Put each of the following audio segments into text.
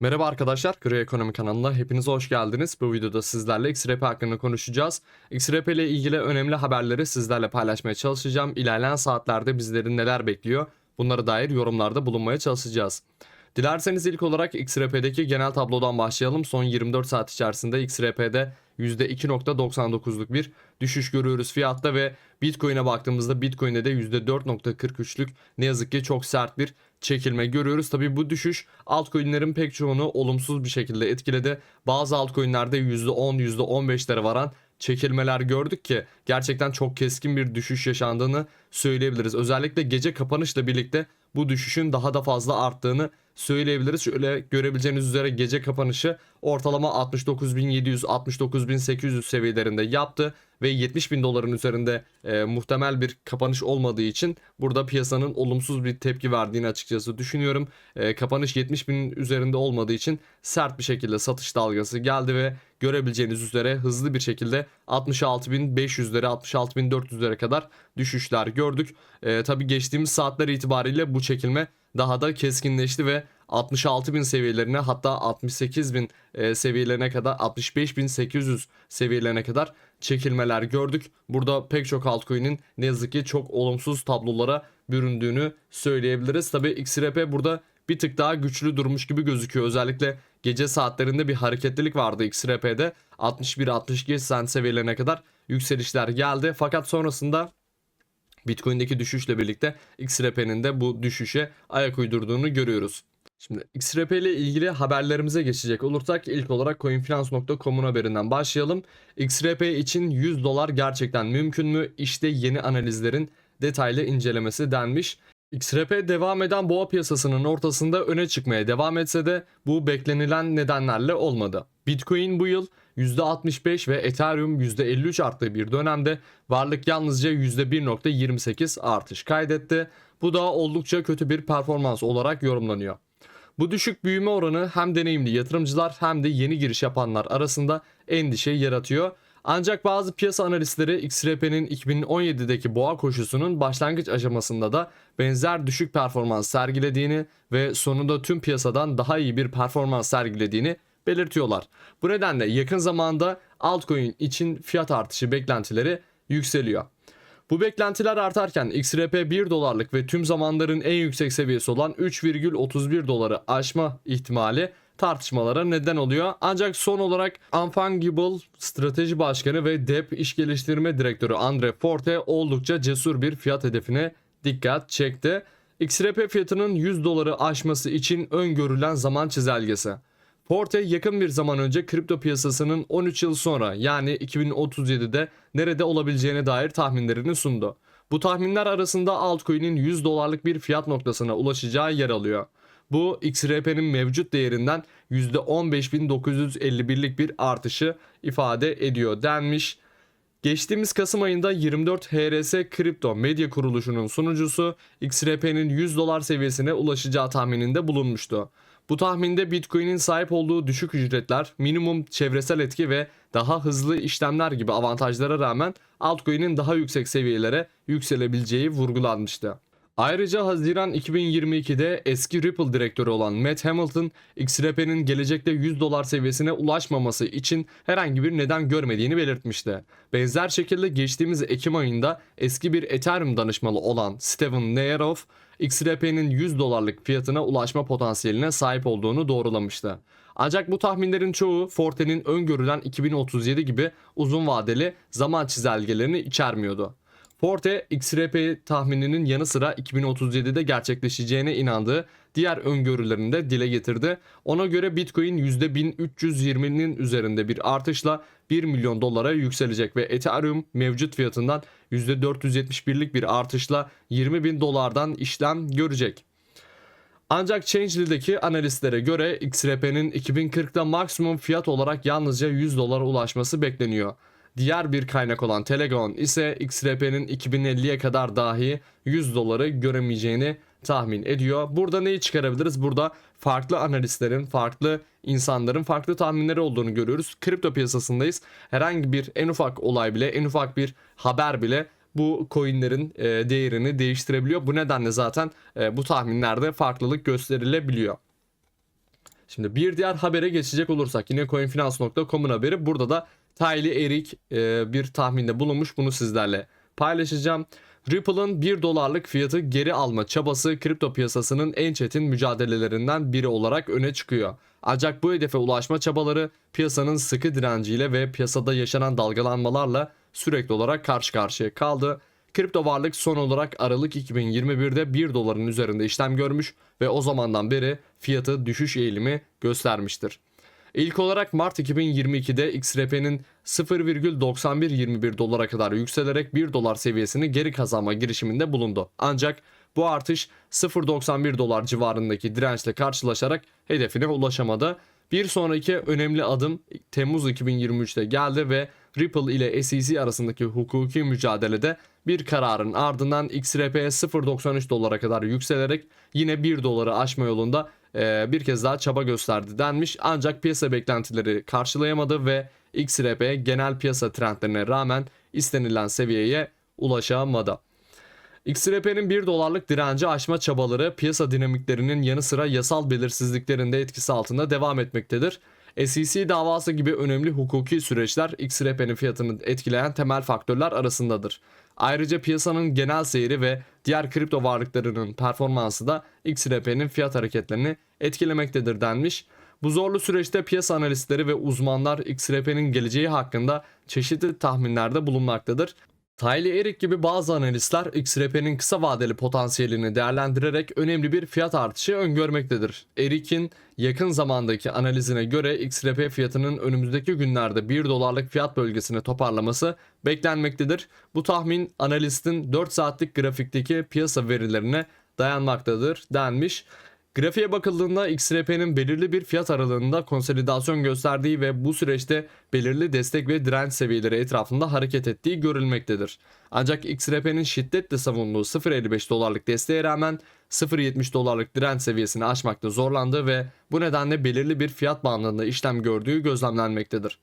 Merhaba arkadaşlar, Gri Ekonomi kanalına hepiniz hoş geldiniz. Bu videoda sizlerle XRP hakkında konuşacağız. XRP ile ilgili önemli haberleri sizlerle paylaşmaya çalışacağım. İlerleyen saatlerde bizleri neler bekliyor? Bunlara dair yorumlarda bulunmaya çalışacağız. Dilerseniz ilk olarak XRP'deki genel tablodan başlayalım. Son 24 saat içerisinde XRP'de %2.99'luk bir düşüş görüyoruz fiyatta ve Bitcoin'e baktığımızda Bitcoin'de de %4.43'lük ne yazık ki çok sert bir çekilme görüyoruz. Tabi bu düşüş altcoin'lerin pek çoğunu olumsuz bir şekilde etkiledi. Bazı altcoin'lerde %10, %15'lere varan çekilmeler gördük ki gerçekten çok keskin bir düşüş yaşandığını söyleyebiliriz. Özellikle gece kapanışla birlikte bu düşüşün daha da fazla arttığını söyleyebiliriz. Şöyle görebileceğiniz üzere gece kapanışı ortalama 69.700 69.800 seviyelerinde yaptı ve 70 bin doların üzerinde e, muhtemel bir kapanış olmadığı için burada piyasanın olumsuz bir tepki verdiğini açıkçası düşünüyorum. E, kapanış 70 bin üzerinde olmadığı için sert bir şekilde satış dalgası geldi ve görebileceğiniz üzere hızlı bir şekilde 66.500'lere 66.400'lere kadar düşüşler gördük. E, tabii geçtiğimiz saatler itibariyle bu çekilme daha da keskinleşti ve 66.000 seviyelerine hatta 68.000 e, seviyelerine kadar 65.800 seviyelerine kadar çekilmeler gördük. Burada pek çok altcoin'in ne yazık ki çok olumsuz tablolara büründüğünü söyleyebiliriz. Tabi XRP burada bir tık daha güçlü durmuş gibi gözüküyor. Özellikle gece saatlerinde bir hareketlilik vardı XRP'de. 61-62 cent seviyelerine kadar yükselişler geldi. Fakat sonrasında Bitcoin'deki düşüşle birlikte XRP'nin de bu düşüşe ayak uydurduğunu görüyoruz. Şimdi XRP ile ilgili haberlerimize geçecek olursak ilk olarak coinfinance.com'un haberinden başlayalım. XRP için 100 dolar gerçekten mümkün mü? İşte yeni analizlerin detaylı incelemesi denmiş. XRP devam eden boğa piyasasının ortasında öne çıkmaya devam etse de bu beklenilen nedenlerle olmadı. Bitcoin bu yıl %65 ve Ethereum %53 arttığı bir dönemde varlık yalnızca %1.28 artış kaydetti. Bu da oldukça kötü bir performans olarak yorumlanıyor. Bu düşük büyüme oranı hem deneyimli yatırımcılar hem de yeni giriş yapanlar arasında endişe yaratıyor. Ancak bazı piyasa analistleri XRP'nin 2017'deki boğa koşusunun başlangıç aşamasında da benzer düşük performans sergilediğini ve sonunda tüm piyasadan daha iyi bir performans sergilediğini belirtiyorlar. Bu nedenle yakın zamanda altcoin için fiyat artışı beklentileri yükseliyor. Bu beklentiler artarken XRP 1 dolarlık ve tüm zamanların en yüksek seviyesi olan 3,31 doları aşma ihtimali tartışmalara neden oluyor. Ancak son olarak Unfungible Strateji Başkanı ve DEP İş Geliştirme Direktörü Andre Forte oldukça cesur bir fiyat hedefine dikkat çekti. XRP fiyatının 100 doları aşması için öngörülen zaman çizelgesi. Forte yakın bir zaman önce kripto piyasasının 13 yıl sonra yani 2037'de nerede olabileceğine dair tahminlerini sundu. Bu tahminler arasında altcoin'in 100 dolarlık bir fiyat noktasına ulaşacağı yer alıyor. Bu XRP'nin mevcut değerinden %15.951'lik bir artışı ifade ediyor denmiş. Geçtiğimiz Kasım ayında 24 HRS Kripto Medya Kuruluşu'nun sunucusu XRP'nin 100 dolar seviyesine ulaşacağı tahmininde bulunmuştu. Bu tahminde Bitcoin'in sahip olduğu düşük ücretler, minimum çevresel etki ve daha hızlı işlemler gibi avantajlara rağmen altcoin'in daha yüksek seviyelere yükselebileceği vurgulanmıştı. Ayrıca Haziran 2022'de eski Ripple direktörü olan Matt Hamilton, XRP'nin gelecekte 100 dolar seviyesine ulaşmaması için herhangi bir neden görmediğini belirtmişti. Benzer şekilde geçtiğimiz Ekim ayında eski bir Ethereum danışmalı olan Steven Neerov, XRP'nin 100 dolarlık fiyatına ulaşma potansiyeline sahip olduğunu doğrulamıştı. Ancak bu tahminlerin çoğu Forte'nin öngörülen 2037 gibi uzun vadeli zaman çizelgelerini içermiyordu. Forte XRP tahmininin yanı sıra 2037'de gerçekleşeceğine inandığı diğer öngörülerini de dile getirdi. Ona göre Bitcoin %1320'nin üzerinde bir artışla 1 milyon dolara yükselecek ve Ethereum mevcut fiyatından %471'lik bir artışla 20 bin dolardan işlem görecek. Ancak Changelly'deki analistlere göre XRP'nin 2040'da maksimum fiyat olarak yalnızca 100 dolara ulaşması bekleniyor. Diğer bir kaynak olan Telegon ise XRP'nin 2050'ye kadar dahi 100 doları göremeyeceğini tahmin ediyor. Burada neyi çıkarabiliriz? Burada farklı analistlerin, farklı insanların farklı tahminleri olduğunu görüyoruz. Kripto piyasasındayız. Herhangi bir en ufak olay bile, en ufak bir haber bile bu coinlerin e, değerini değiştirebiliyor. Bu nedenle zaten e, bu tahminlerde farklılık gösterilebiliyor. Şimdi bir diğer habere geçecek olursak yine coinfinance.com'un haberi. Burada da Tyler Erik e, bir tahminde bulunmuş. Bunu sizlerle paylaşacağım. Ripple'ın 1 dolarlık fiyatı geri alma çabası kripto piyasasının en çetin mücadelelerinden biri olarak öne çıkıyor. Ancak bu hedefe ulaşma çabaları piyasanın sıkı direnciyle ve piyasada yaşanan dalgalanmalarla sürekli olarak karşı karşıya kaldı. Kripto varlık son olarak Aralık 2021'de 1 doların üzerinde işlem görmüş ve o zamandan beri fiyatı düşüş eğilimi göstermiştir. İlk olarak Mart 2022'de XRP'nin 0,9121 dolara kadar yükselerek 1 dolar seviyesini geri kazanma girişiminde bulundu. Ancak bu artış 0.91 dolar civarındaki dirençle karşılaşarak hedefine ulaşamadı. Bir sonraki önemli adım Temmuz 2023'te geldi ve Ripple ile SEC arasındaki hukuki mücadelede bir kararın ardından XRP 0.93 dolara kadar yükselerek yine 1 doları aşma yolunda e, bir kez daha çaba gösterdi denmiş. Ancak piyasa beklentileri karşılayamadı ve XRP genel piyasa trendlerine rağmen istenilen seviyeye ulaşamadı. XRP'nin 1 dolarlık direnci aşma çabaları piyasa dinamiklerinin yanı sıra yasal belirsizliklerin de etkisi altında devam etmektedir. SEC davası gibi önemli hukuki süreçler XRP'nin fiyatını etkileyen temel faktörler arasındadır. Ayrıca piyasanın genel seyri ve diğer kripto varlıklarının performansı da XRP'nin fiyat hareketlerini etkilemektedir denmiş. Bu zorlu süreçte piyasa analistleri ve uzmanlar XRP'nin geleceği hakkında çeşitli tahminlerde bulunmaktadır. Tyler Erik gibi bazı analistler XRP'nin kısa vadeli potansiyelini değerlendirerek önemli bir fiyat artışı öngörmektedir. Erik'in yakın zamandaki analizine göre XRP fiyatının önümüzdeki günlerde 1 dolarlık fiyat bölgesine toparlaması beklenmektedir. Bu tahmin analistin 4 saatlik grafikteki piyasa verilerine dayanmaktadır denmiş. Grafiğe bakıldığında XRP'nin belirli bir fiyat aralığında konsolidasyon gösterdiği ve bu süreçte belirli destek ve direnç seviyeleri etrafında hareket ettiği görülmektedir. Ancak XRP'nin şiddetle savunduğu 0.55 dolarlık desteğe rağmen 0.70 dolarlık direnç seviyesini aşmakta zorlandı ve bu nedenle belirli bir fiyat bandında işlem gördüğü gözlemlenmektedir.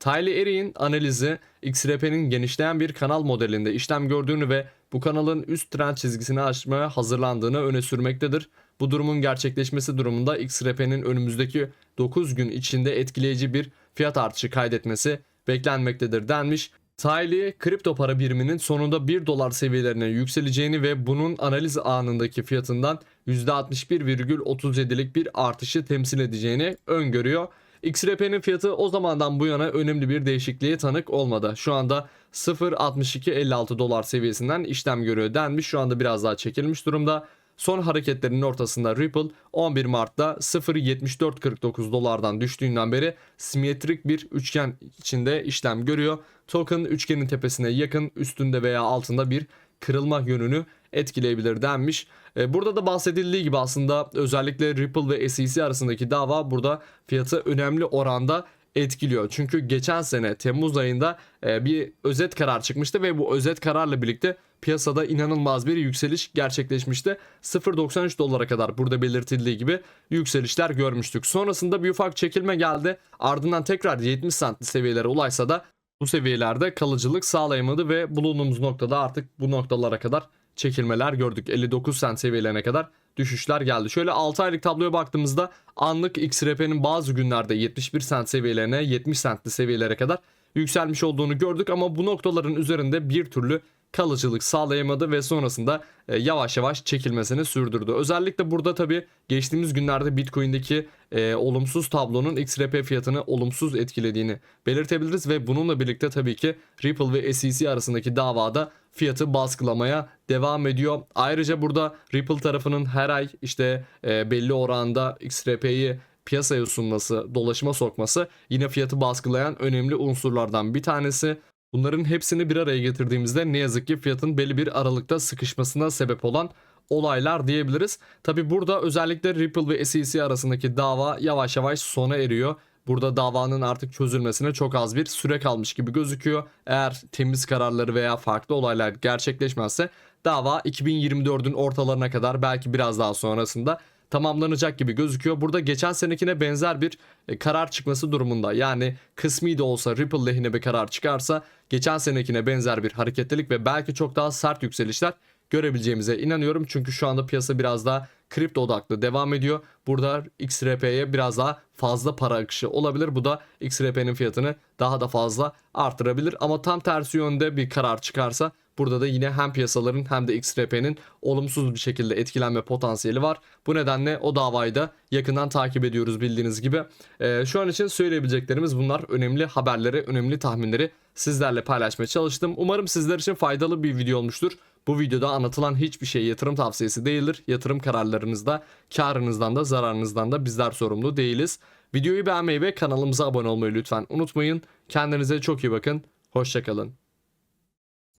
Tyler Erik'in analizi XRP'nin genişleyen bir kanal modelinde işlem gördüğünü ve bu kanalın üst trend çizgisini aşmaya hazırlandığını öne sürmektedir. Bu durumun gerçekleşmesi durumunda XRP'nin önümüzdeki 9 gün içinde etkileyici bir fiyat artışı kaydetmesi beklenmektedir denmiş. Tylee kripto para biriminin sonunda 1 dolar seviyelerine yükseleceğini ve bunun analiz anındaki fiyatından %61,37'lik bir artışı temsil edeceğini öngörüyor. XRP'nin fiyatı o zamandan bu yana önemli bir değişikliğe tanık olmadı. Şu anda 0.6256 dolar seviyesinden işlem görüyor denmiş. Şu anda biraz daha çekilmiş durumda. Son hareketlerinin ortasında Ripple 11 Mart'ta 0.7449 dolardan düştüğünden beri simetrik bir üçgen içinde işlem görüyor. Token üçgenin tepesine yakın üstünde veya altında bir kırılma yönünü etkileyebilir denmiş. E, burada da bahsedildiği gibi aslında özellikle Ripple ve SEC arasındaki dava burada fiyatı önemli oranda etkiliyor. Çünkü geçen sene Temmuz ayında e, bir özet karar çıkmıştı ve bu özet kararla birlikte piyasada inanılmaz bir yükseliş gerçekleşmişti. 0.93 dolara kadar burada belirtildiği gibi yükselişler görmüştük. Sonrasında bir ufak çekilme geldi. Ardından tekrar 70 centli seviyelere ulaşsa da bu seviyelerde kalıcılık sağlayamadı ve bulunduğumuz noktada artık bu noktalara kadar çekilmeler gördük. 59 cent seviyelerine kadar düşüşler geldi. Şöyle 6 aylık tabloya baktığımızda anlık XRP'nin bazı günlerde 71 cent seviyelerine 70 centli seviyelere kadar yükselmiş olduğunu gördük ama bu noktaların üzerinde bir türlü kalıcılık sağlayamadı ve sonrasında e, yavaş yavaş çekilmesini sürdürdü. Özellikle burada tabi geçtiğimiz günlerde Bitcoin'deki e, olumsuz tablonun XRP fiyatını olumsuz etkilediğini belirtebiliriz ve bununla birlikte tabii ki Ripple ve SEC arasındaki davada fiyatı baskılamaya devam ediyor. Ayrıca burada Ripple tarafının her ay işte e, belli oranda XRP'yi piyasaya sunması, dolaşıma sokması yine fiyatı baskılayan önemli unsurlardan bir tanesi. Bunların hepsini bir araya getirdiğimizde ne yazık ki fiyatın belli bir aralıkta sıkışmasına sebep olan olaylar diyebiliriz. Tabi burada özellikle Ripple ve SEC arasındaki dava yavaş yavaş sona eriyor. Burada davanın artık çözülmesine çok az bir süre kalmış gibi gözüküyor. Eğer temiz kararları veya farklı olaylar gerçekleşmezse dava 2024'ün ortalarına kadar belki biraz daha sonrasında tamamlanacak gibi gözüküyor. Burada geçen senekine benzer bir e, karar çıkması durumunda yani kısmi de olsa Ripple lehine bir karar çıkarsa geçen senekine benzer bir hareketlilik ve belki çok daha sert yükselişler görebileceğimize inanıyorum. Çünkü şu anda piyasa biraz daha kripto odaklı devam ediyor. Burada XRP'ye biraz daha fazla para akışı olabilir. Bu da XRP'nin fiyatını daha da fazla artırabilir. Ama tam tersi yönde bir karar çıkarsa burada da yine hem piyasaların hem de XRP'nin olumsuz bir şekilde etkilenme potansiyeli var. Bu nedenle o davayı da yakından takip ediyoruz bildiğiniz gibi. Ee, şu an için söyleyebileceklerimiz bunlar. Önemli haberleri, önemli tahminleri sizlerle paylaşmaya çalıştım. Umarım sizler için faydalı bir video olmuştur. Bu videoda anlatılan hiçbir şey yatırım tavsiyesi değildir. Yatırım kararlarınızda, karınızdan da zararınızdan da bizler sorumlu değiliz. Videoyu beğenmeyi ve kanalımıza abone olmayı lütfen unutmayın. Kendinize çok iyi bakın. Hoşçakalın.